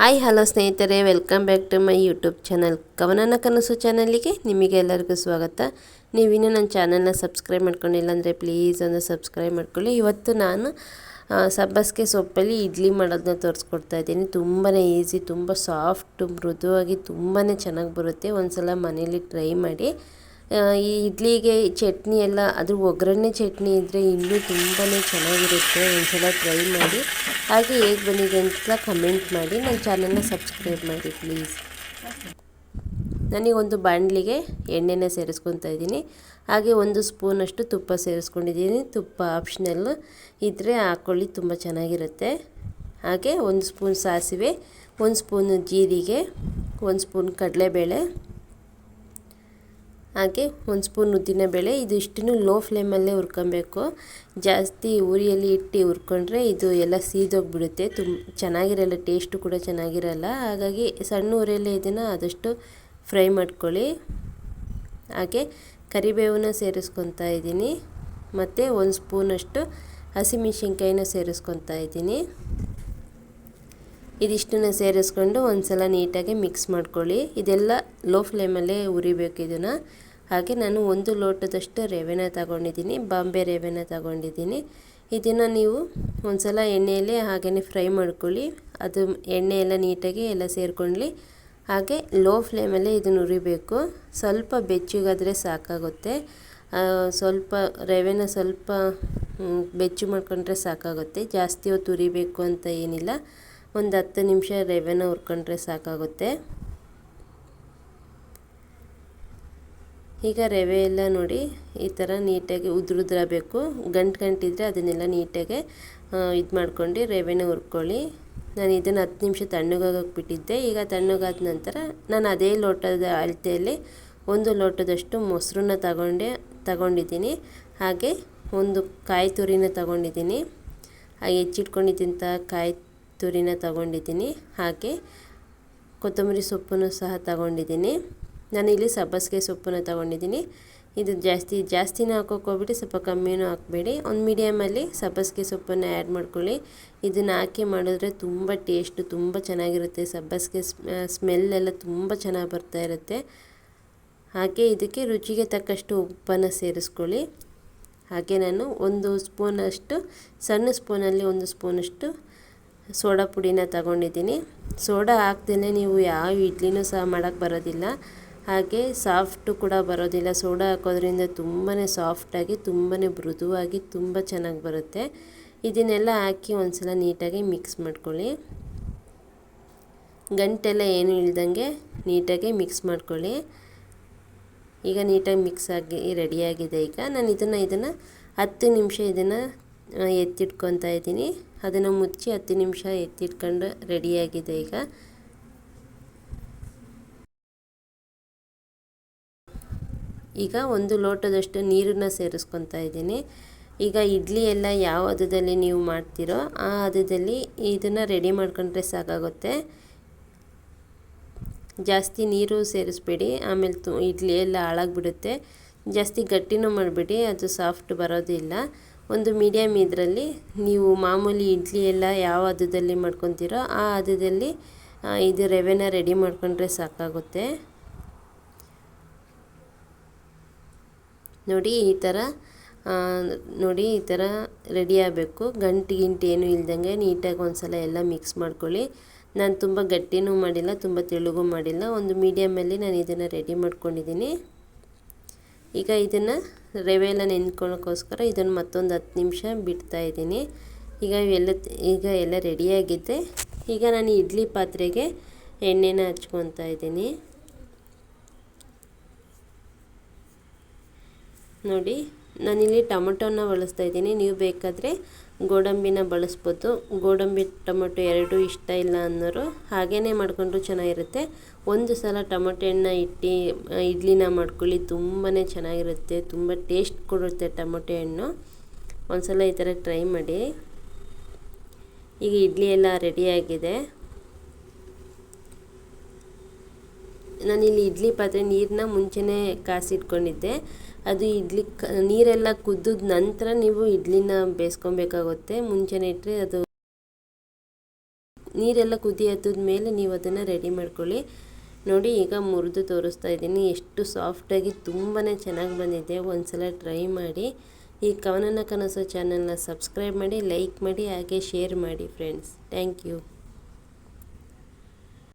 Hi, hello ಸ್ನೇಹಿತರೆ. Welcome back to my YouTube channel ಕವನನ ಕನಸು ಚಾನಲಿಗೆ ನಿಮಗೆಲ್ಲರಿಗೂ ಸ್ವಾಗತ. ನೀವಿನ್ನೂ ನನ್ನ ಚಾನಲ್ನ ಸಬ್ಸ್ಕ್ರೈಬ್ ಮಾಡ್ಕೊಂಡಿಲ್ಲ ಅಂದರೆ ಪ್ಲೀಸ್ ಒಂದು ಸಬ್ಸ್ಕ್ರೈಬ್ ಮಾಡ್ಕೊಳ್ಳಿ. ಇವತ್ತು ನಾನು ಸಬ್ಬಸ್ಗೆ ಸೊಪ್ಪಲ್ಲಿ ಇಡ್ಲಿ ಮಾಡೋದನ್ನ ತೋರಿಸ್ಕೊಡ್ತಾ ಇದ್ದೀನಿ. ತುಂಬಾ ಈಸಿ ತುಂಬ ಸಾಫ್ಟು ಮೃದುವಾಗಿ ತುಂಬಾ ಚೆನ್ನಾಗಿ ಬರುತ್ತೆ. ಒಂದು ಸಲ ಮನೇಲಿ ಟ್ರೈ ಮಾಡಿ ಈ ಇಡ್ಲಿಗೆ ಚಟ್ನಿ ಎಲ್ಲ ಅದ್ರ ಒಗ್ಗರಣೆ ಚಟ್ನಿ ಇದ್ದರೆ ಇನ್ನೂ ತುಂಬಾ ಚೆನ್ನಾಗಿರುತ್ತೆ. ಒಂದ್ಸಲ ಟ್ರೈ ಮಾಡಿ. ಹಾಗೆ ಹೇಗೆ ಬಂದಿದೆ ಅಂತ ಕಮೆಂಟ್ ಮಾಡಿ. ನನ್ನ ಚಾನಲ್ನ ಸಬ್ಸ್ಕ್ರೈಬ್ ಮಾಡಿ ಪ್ಲೀಸ್ ನನಗೊಂದು ಬಾಣಲಿಗೆ ಎಣ್ಣೆನ ಸೇರಿಸ್ಕೊತಾ ಇದ್ದೀನಿ. ಹಾಗೆ ಒಂದು ಸ್ಪೂನಷ್ಟು ತುಪ್ಪ ಸೇರಿಸ್ಕೊಂಡಿದ್ದೀನಿ. ತುಪ್ಪ ಆಪ್ಷನಲ್ ಇದ್ದರೆ ಹಾಕ್ಕೊಳ್ಳಿ ತುಂಬ ಚೆನ್ನಾಗಿರುತ್ತೆ. ಹಾಗೆ ಒಂದು ಸ್ಪೂನ್ ಸಾಸಿವೆ, ಒಂದು ಸ್ಪೂನು ಜೀರಿಗೆ, ಒಂದು ಸ್ಪೂನ್ ಕಡಲೆಬೇಳೆ ಹಾಗೆ ಒಂದು ಸ್ಪೂನ್ ಉದ್ದಿನಬೇಳೆ ಇದು ಇಷ್ಟನ್ನು ಲೋ ಫ್ಲೇಮಲ್ಲೇ ಹುರ್ಕೊಬೇಕು. ಜಾಸ್ತಿ ಉರಿಯಲ್ಲಿ ಇಟ್ಟು ಹುರ್ಕೊಂಡ್ರೆ ಇದು ಎಲ್ಲ ಸೀದೋಗ್ಬಿಡುತ್ತೆ. ತುಂಬ ಚೆನ್ನಾಗಿರಲ್ಲ ಟೇಸ್ಟು ಕೂಡ ಚೆನ್ನಾಗಿರಲ್ಲ. ಹಾಗಾಗಿ ಸಣ್ಣ ಉರಿಯಲ್ಲೇ ಇದನ್ನು ಆದಷ್ಟು ಫ್ರೈ ಮಾಡ್ಕೊಳ್ಳಿ. ಹಾಗೆ ಕರಿಬೇವನ್ನ ಸೇರಿಸ್ಕೊತಾ ಇದ್ದೀನಿ. ಮತ್ತು ಒಂದು ಸ್ಪೂನಷ್ಟು ಹಸಿಮೆಣ್ಸಿನ್ಕಾಯಿನ ಸೇರಿಸ್ಕೊತಾ ಇದ್ದೀನಿ. ಇದಿಷ್ಟನ್ನು ಸೇರಿಸ್ಕೊಂಡು ಒಂದು ಸಲ ನೀಟಾಗಿ ಮಿಕ್ಸ್ ಮಾಡ್ಕೊಳ್ಳಿ. ಇದೆಲ್ಲ ಲೋ ಫ್ಲೇಮಲ್ಲೇ ಉರಿಬೇಕು ಇದನ್ನು. ಹಾಗೆ ನಾನು ಒಂದು ಲೋಟದಷ್ಟು ರೇವೆನ ತಗೊಂಡಿದ್ದೀನಿ, ಬಾಂಬೆ ರೇವೆನ ತಗೊಂಡಿದ್ದೀನಿ. ಇದನ್ನು ನೀವು ಒಂದು ಸಲ ಎಣ್ಣೆಯಲ್ಲೇ ಹಾಗೆಯೇ ಫ್ರೈ ಮಾಡ್ಕೊಳ್ಳಿ, ಅದು ಎಣ್ಣೆ ಎಲ್ಲ ನೀಟಾಗಿ ಎಲ್ಲ ಸೇರ್ಕೊಳ್ಳಿ ಹಾಗೆ ಲೋ ಫ್ಲೇಮಲ್ಲೇ ಇದನ್ನು ಉರಿಬೇಕು ಸ್ವಲ್ಪ ಬೆಚ್ಚಗಾದರೆ ಸಾಕಾಗುತ್ತೆ. ಸ್ವಲ್ಪ ರವೆನ ಸ್ವಲ್ಪ ಬೆಚ್ಚು ಮಾಡ್ಕೊಂಡ್ರೆ ಸಾಕಾಗುತ್ತೆ. ಜಾಸ್ತಿ ಹೊತ್ತು ಉರಿಬೇಕು ಅಂತ ಏನಿಲ್ಲ. ಒಂದು ಹತ್ತು ನಿಮಿಷ ರವೆನ ಹುರ್ಕೊಂಡ್ರೆ ಸಾಕಾಗುತ್ತೆ. ಈಗ ರವೆ ಎಲ್ಲ ನೋಡಿ ಈ ಥರ ನೀಟಾಗಿ ಉದುರುದ್ರಬೇಕು. ಗಂಟು ಗಂಟಿದ್ರೆ ಅದನ್ನೆಲ್ಲ ನೀಟಾಗೆ ಇದು ಮಾಡ್ಕೊಂಡು ರವೆನ ಹುರ್ಕೊಳ್ಳಿ. ನಾನು ಇದನ್ನು ಹತ್ತು ನಿಮಿಷ ತಣ್ಣಗಾಗಕ್ಕೆ ಬಿಟ್ಟಿದ್ದೆ. ಈಗ ತಣ್ಣಗಾದ ನಂತರ ನಾನು ಅದೇ ಲೋಟದ ಅಳತೆಯಲ್ಲಿ ಒಂದು ಲೋಟದಷ್ಟು ಮೊಸರನ್ನ ತಗೊಂಡೆ, ತಗೊಂಡಿದ್ದೀನಿ. ಹಾಗೆ ಒಂದು ಕಾಯಿ ತುರಿನ ತಗೊಂಡಿದ್ದೀನಿ. ಹಾಗೆ ಹೆಚ್ಚಿಟ್ಕೊಂಡಿದ್ದಂಥ ಕಾಯಿ ತುರಿನ ತಗೊಂಡಿದ್ದೀನಿ. ಹಾಗೆ ಕೊತ್ತಂಬರಿ ಸೊಪ್ಪನ್ನು ಸಹ ತಗೊಂಡಿದ್ದೀನಿ. ನಾನಿಲ್ಲಿ ಸಬ್ಬಸಿಗೆ ಸೊಪ್ಪನ್ನು ತಗೊಂಡಿದ್ದೀನಿ. ಇದು ಜಾಸ್ತಿ, ಜಾಸ್ತಿನೂ ಹಾಕೋಕ್ಕೋಗ್ಬಿಟ್ಟು ಸ್ವಲ್ಪ ಕಮ್ಮಿನೂ ಹಾಕಬೇಡಿ. ಒಂದು ಮೀಡಿಯಮಲ್ಲಿ ಸಬ್ಬಸಿಗೆ ಸೊಪ್ಪನ್ನು ಆ್ಯಡ್ ಮಾಡ್ಕೊಳ್ಳಿ. ಇದನ್ನು ಹಾಕಿ ಮಾಡಿದ್ರೆ ತುಂಬ ಟೇಸ್ಟು, ತುಂಬ ಚೆನ್ನಾಗಿರುತ್ತೆ. ಸಬ್ಬಸಿಗೆ ಸ್ಮೆಲ್ ಎಲ್ಲ ತುಂಬ ಚೆನ್ನಾಗಿ ಬರ್ತಾ ಇರುತ್ತೆ. ಹಾಗೆ ಇದಕ್ಕೆ ರುಚಿಗೆ ತಕ್ಕಷ್ಟು ಉಪ್ಪನ್ನು ಸೇರಿಸ್ಕೊಳ್ಳಿ. ಹಾಗೆ ನಾನು ಒಂದು ಸ್ಪೂನಷ್ಟು, ಸಣ್ಣ ಸ್ಪೂನಲ್ಲಿ ಒಂದು ಸ್ಪೂನಷ್ಟು ಸೋಡಾ ಪುಡಿನ ತಗೊಂಡಿದ್ದೀನಿ. ಸೋಡಾ ಹಾಕ್ದೇ ನೀವು ಯಾವ ಇಡ್ಲಿನೂ ಸಹ ಮಾಡೋಕ್ಕೆ ಬರೋದಿಲ್ಲ. ಹಾಗೆ ಸಾಫ್ಟು ಕೂಡ ಬರೋದಿಲ್ಲ. ಸೋಡಾ ಹಾಕೋದ್ರಿಂದ ತುಂಬಾ ಸಾಫ್ಟಾಗಿ ತುಂಬಾ ಮೃದುವಾಗಿ, ತುಂಬ ಚೆನ್ನಾಗಿ ಬರುತ್ತೆ. ಇದನ್ನೆಲ್ಲ ಹಾಕಿ ಒಂದ್ಸಲ ನೀಟಾಗಿ ಮಿಕ್ಸ್ ಮಾಡ್ಕೊಳ್ಳಿ. ಗಂಟೆಲ್ಲ ಏನು ಇಳ್ದಂಗೆ ನೀಟಾಗಿ ಮಿಕ್ಸ್ ಮಾಡ್ಕೊಳ್ಳಿ. ಈಗ ನೀಟಾಗಿ ಮಿಕ್ಸ್ ಆಗಿ ರೆಡಿಯಾಗಿದೆ ಈಗ. ನಾನು ಇದನ್ನು ಇದನ್ನು ಹತ್ತು ನಿಮಿಷ ಇದನ್ನು ಎತ್ತಿಟ್ಕೊತಾ ಇದ್ದೀನಿ. ಅದನ್ನು ಮುಚ್ಚಿ ಹತ್ತು ನಿಮಿಷ ಎತ್ತಿಟ್ಕೊಂಡು ರೆಡಿಯಾಗಿದೆ ಈಗ. ಈಗ ಒಂದು ಲೋಟದಷ್ಟು ನೀರನ್ನು ಸೇರಿಸ್ಕೊತಾ ಇದ್ದೀನಿ. ಈಗ ಇಡ್ಲಿ ಎಲ್ಲ ಯಾವ ಹದದಲ್ಲಿ ನೀವು ಮಾಡ್ತೀರೋ ಆ ಹದದಲ್ಲಿ ಇದನ್ನು ರೆಡಿ ಮಾಡ್ಕೊಂಡ್ರೆ ಸಾಕಾಗುತ್ತೆ. ಜಾಸ್ತಿ ನೀರು ಸೇರಿಸ್ಬೇಡಿ. ಆಮೇಲೆ ತು ಇಡ್ಲಿ ಎಲ್ಲ ಹಾಳಾಗ್ಬಿಡುತ್ತೆ. ಜಾಸ್ತಿ ಗಟ್ಟಿನೂ ಮಾಡಬೇಡಿ, ಅದು ಸಾಫ್ಟ್ ಬರೋದಿಲ್ಲ. ಒಂದು ಮೀಡಿಯಮ್ ಇದರಲ್ಲಿ ನೀವು ಮಾಮೂಲಿ ಇಡ್ಲಿ ಎಲ್ಲ ಯಾವ ಹದದಲ್ಲಿ ಮಾಡ್ಕೊತೀರೋ ಆ ಹದದಲ್ಲಿ ಇದು ರವೆನ ರೆಡಿ ಮಾಡ್ಕೊಂಡ್ರೆ ಸಾಕಾಗುತ್ತೆ. ನೋಡಿ ಈ ಥರ ನೋಡಿ ಈ ಥರ ರೆಡಿ ಆಗಬೇಕು. ಗಂಟು ಗಿಂಟು ಏನು ಇಲ್ದಂಗೆ ನೀಟಾಗಿ ಒಂದು ಸಲ ಎಲ್ಲ ಮಿಕ್ಸ್ ಮಾಡ್ಕೊಳ್ಳಿ. ನಾನು ತುಂಬ ಗಟ್ಟಿನೂ ಮಾಡಿಲ್ಲ, ತುಂಬ ತೆಳುಗೂ ಮಾಡಿಲ್ಲ. ಒಂದು ಮೀಡಿಯಮಲ್ಲಿ ನಾನು ಇದನ್ನು ರೆಡಿ ಮಾಡ್ಕೊಂಡಿದ್ದೀನಿ. ಈಗ ಇದನ್ನು ರವೆ ಎಲ್ಲ ನೆನ್ಕೊಳಕ್ಕೋಸ್ಕರ ಇದನ್ನು ಮತ್ತೊಂದು ಹತ್ತು ನಿಮಿಷ ಬಿಡ್ತಾ ಇದ್ದೀನಿ. ಈಗ ಇವೆಲ್ಲ, ಈಗ ಎಲ್ಲ ರೆಡಿಯಾಗಿದೆ ಈಗ ನಾನು ಇಡ್ಲಿ ಪಾತ್ರೆಗೆ ಎಣ್ಣೆನ ಹಚ್ಕೊತಾ ಇದ್ದೀನಿ. ನೋಡಿ, ನಾನಿಲ್ಲಿ ಟೊಮೊಟೊನ ಬಳಸ್ತಾ ಇದ್ದೀನಿ. ನೀವು ಬೇಕಾದರೆ ಗೋಡಂಬಿನ ಬಳಸ್ಬೋದು. ಗೋಡಂಬಿ, ಟೊಮೊಟೊ ಎರಡೂ ಇಷ್ಟ ಇಲ್ಲ ಅನ್ನೋರು ಹಾಗೇ ಮಾಡಿಕೊಂಡ್ರು ಚೆನ್ನಾಗಿರುತ್ತೆ. ಒಂದು ಸಲ ಟೊಮೊಟೊ ಹಣ್ಣ ಇಟ್ಟು ಇಡ್ಲಿನ ಮಾಡ್ಕೊಳ್ಳಿ ತುಂಬಾ ಚೆನ್ನಾಗಿರುತ್ತೆ. ತುಂಬ ಟೇಸ್ಟ್ ಕೊಡುತ್ತೆ ಟೊಮೊಟೊ ಹಣ್ಣು. ಒಂದು ಸಲ ಈ ಥರ ಟ್ರೈ ಮಾಡಿ. ಈಗ ಇಡ್ಲಿ ಎಲ್ಲ ರೆಡಿಯಾಗಿದೆ ನಾನಿಲ್ಲಿ ಇಡ್ಲಿ ಪಾತ್ರೆ ನೀರನ್ನ ಮುಂಚೆನೇ ಕಾಸಿಟ್ಕೊಂಡಿದ್ದೆ. ಅದು ಇಡ್ಲಿ ಕ, ನೀರೆಲ್ಲ ಕುದ್ದಿದ ನಂತರ ನೀವು ಇಡ್ಲಿನ ಬೇಯಿಸ್ಕೊಬೇಕಾಗುತ್ತೆ ಮುಂಚೆನೇ ಇಟ್ಟರೆ ಅದು ನೀರೆಲ್ಲ ಕುದಿ ಹತ್ತದ ಮೇಲೆ ನೀವು ಅದನ್ನು ರೆಡಿ ಮಾಡ್ಕೊಳ್ಳಿ. ನೋಡಿ ಈಗ ಮುರಿದು ತೋರಿಸ್ತಾ ಇದ್ದೀನಿ. ಎಷ್ಟು ಸಾಫ್ಟಾಗಿ ತುಂಬಾ ಚೆನ್ನಾಗಿ ಬಂದಿದೆ. ಒಂದ್ಸಲ ಟ್ರೈ ಮಾಡಿ. ಈ ಕವನನ ಕನಸು ಚಾನಲ್ನ ಸಬ್ಸ್ಕ್ರೈಬ್ ಮಾಡಿ ಲೈಕ್ ಮಾಡಿ, ಹಾಗೆ ಶೇರ್ ಮಾಡಿ ಫ್ರೆಂಡ್ಸ್ ಥ್ಯಾಂಕ್ ಯು